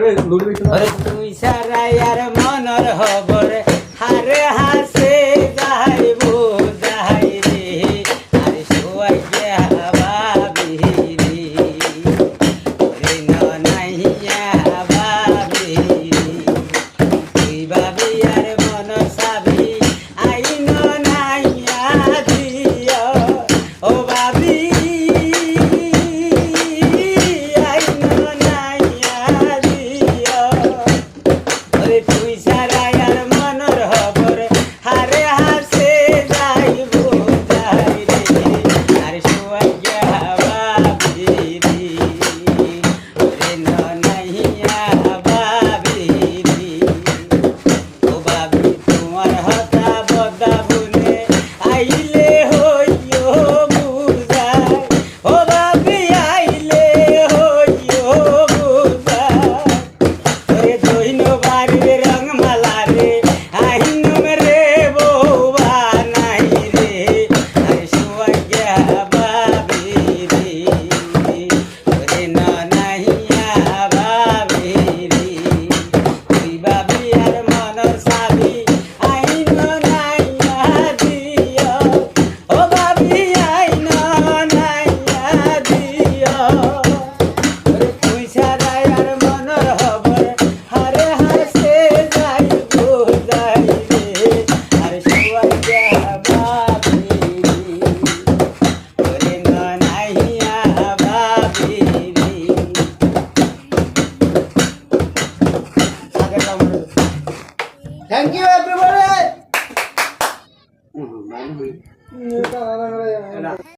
তুই সারাই আর মনর হবরে হারে হাসে যাইব যাই রে আরে সোয়াই ভাবি রে ওরে নাইয়া ভাবি তুই ভাবি তুই সারাই আর মনর হবর হারে হাসে যাইব হতা বদা বলে আইলে হইও বুঝাই। ও বাবি, আইলে হইও বুঝাই। Thank you everybody